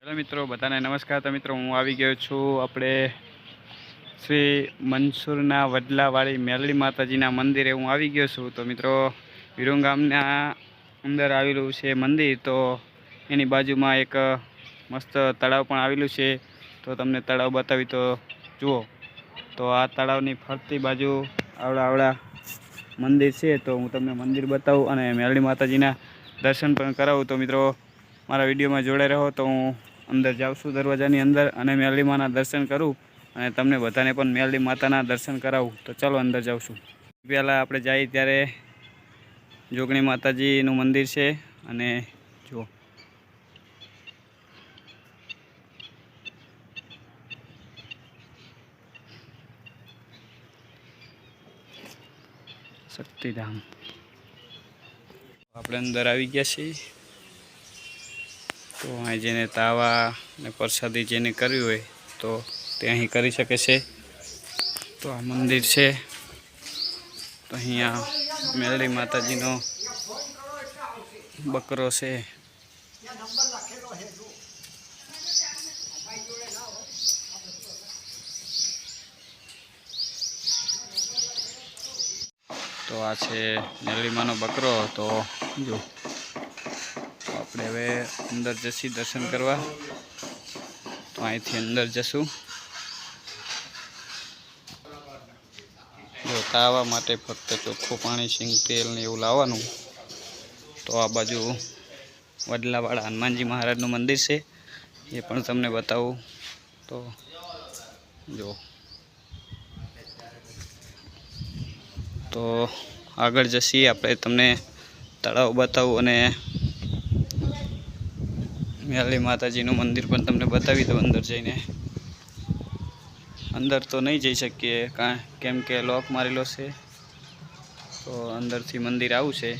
Hello મિત્રો, બધાને નમસ્કાર. તો મિત્રો, હું આવી ગયો છું આપણે શ્રી મનસુરના વડલાવાળી મેલડી માતાજીના મંદિરે. હું આવી ગયો છું. તો મિત્રો, વિરુંગામના અંદર આવેલું છે મંદિર. તો એની બાજુમાં એક મસ્ત તળાવ પણ આવેલું છે. તો તમને તળાવ બતાવી તો જુઓ. તો આ તળાવની ફરતી બાજુ આવડા આવડા મંદિર છે. તો હું તમને મંદિર બતાવું અને મેલડી માતાજીના દર્શન પણ કરાવું. તો મિત્રો, મારા વિડીયોમાં જોડાઈ રહો. તો હું અંદર જાઉં છું દરવાજાની અંદર અને મેલડી માના દર્શન કરું અને તમને બધાને પણ મેલડી માતાના દર્શન કરાવું. તો ચાલો અંદર જાઉં છું. પહેલાં આપણે જઈએ ત્યારે જોગણી માતાજીનું મંદિર છે અને જુઓ. શક્તિધામ. આપણે અંદર આવી ગયા છીએ. તો અહીં જેને તાવા ને પ્રસાદી જેને કરવી હોય તો તે અહીં કરી શકે છે. તો આ મંદિર છે. તો અહીંયા મેલડી માતાજીનો બકરો છે. તો આ છે મેલડીમાનો બકરો. તો જો આપણે હવે અંદર જશી દર્શન કરવા. તો અહીંથી અંદર જશું. જો તાવા માટે ફક્ત ચોખ્ખું પાણી, સિંગ, તેલ ને એવું લાવવાનું. તો આ બાજુ વડલાવાળા હનુમાનજી મહારાજનું મંદિર છે. એ પણ તમને બતાવું. તો જો. તો આગળ જશી, આપણે તમને તળાવ બતાવું અને મેલી માતાજીનું મંદિર પણ તમને બતાવી દઉં અંદર જઈને. અંદર તો નહીં જઈ શકીએ, કા, કેમ કે લોક મારેલો છે. તો અંદરથી મંદિર આવું છે.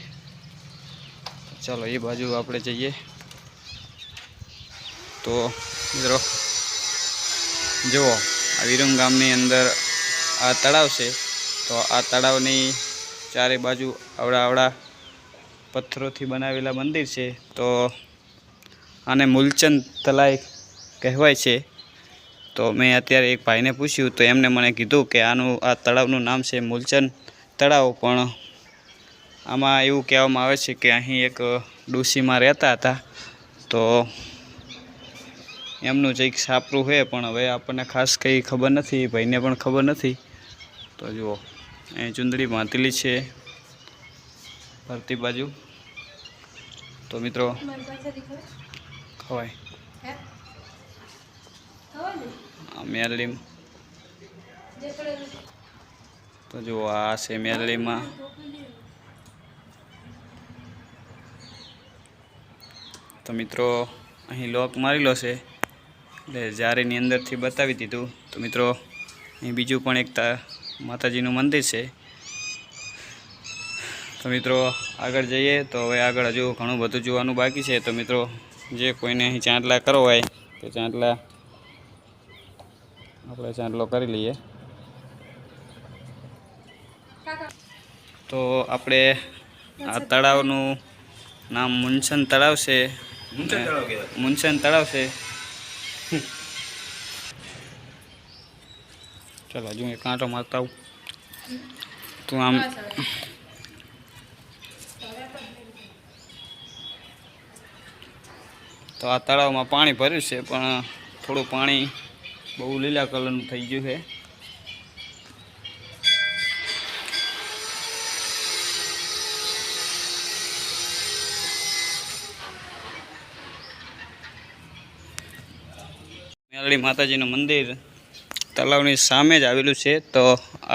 ચાલો, એ બાજુ આપણે જઈએ. તો મિત્રો, જુઓ, આ વિરમ ગામની અંદર આ તળાવ છે. તો આ તળાવની ચારે બાજુ આવડા અવડા પથ્થરોથી બનાવેલા મંદિર છે. તો આને મૂલચંદ તલાઈ કહેવાય છે. તો મેં અત્યારે એક ભાઈને પૂછ્યું, તો એમને મને કીધું કે આનું, આ તળાવનું નામ છે મૂલચંદ તળાવ. પણ આમાં એવું કહેવામાં આવે છે કે અહીં એક ડુસીમાં રહેતા હતા. તો એમનું જ સાપરું છે, પણ હવે આપણને ખાસ કંઈ ખબર નથી, ભાઈને પણ ખબર નથી. તો જુઓ, અહીં ચુંદડી બાંધેલી છે ફરતી બાજુ. તો મિત્રો આ મેરલીમ. તો જુઓ આ છે મેરલીમાં. તો મિત્રો અહીં લોક મારેલો છે. એટલે જારીની અંદરથી બતાવી દીધું. તો મિત્રો અહીં બીજું પણ એક માતાજીનું મંદિર છે. તો મિત્રો આગળ જઈએ. તો હવે આગળ હજુ ઘણું બધું જોવાનું બાકી છે. તો મિત્રો જે કોઈને અહીં ચાંદલા કરવો હોય તો ચાંદલા આપણે ચાંદલો કરી લઈએ. તો આપણે આ તળાવનું નામ મુનસન તળાવ છે. મુનસન તળાવ છે. ચાલો હજુ કાંટો મારતા આવું. તું આમ તો આ તળાવમાં પાણી ભર્યું છે, પણ થોડું પાણી બહુ લીલા કલરનું થઈ ગયું છે. મેલડી માતાજીનું મંદિર તળાવની સામે જ આવેલું છે, તો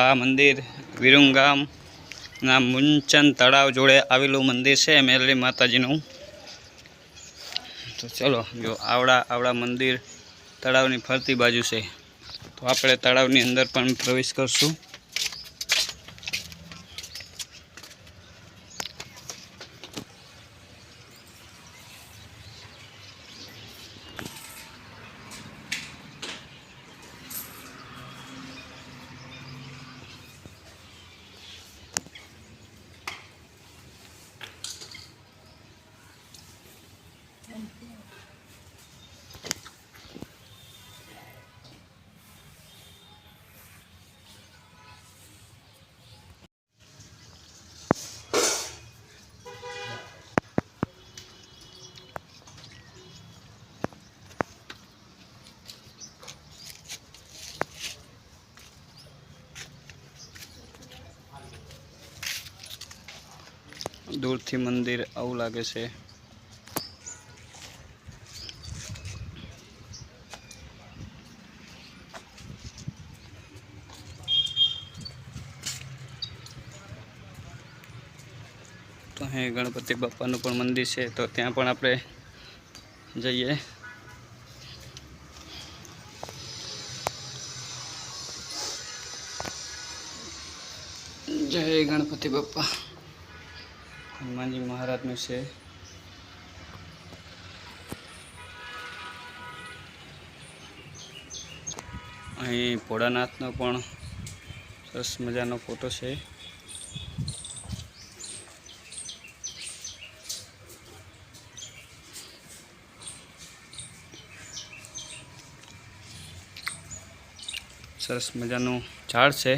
આ મંદિર વિરુંગામના મુંચન તળાવ જોડે આવેલું મંદિર છે મેલડી માતાજીનું. તો ચલો, જો આવડા આવડા મંદિર તળાવની ફરતી બાજુ છે. તો આપણે તળાવની અંદર પણ પ્રવેશ કરશું. દૂરથી મંદિર આવું લાગે છે. તો અહીં ગણપતિ બાપાનું પણ મંદિર છે, તો ત્યાં પણ આપણે જઈએ. જય ગણપતિ બાપા. હનુમાનજી મહારાજનું છે અહીં ભોળાનાથનો પણ સરસ મજાનો ફોટો છે સરસ મજાનું ઝાડ છે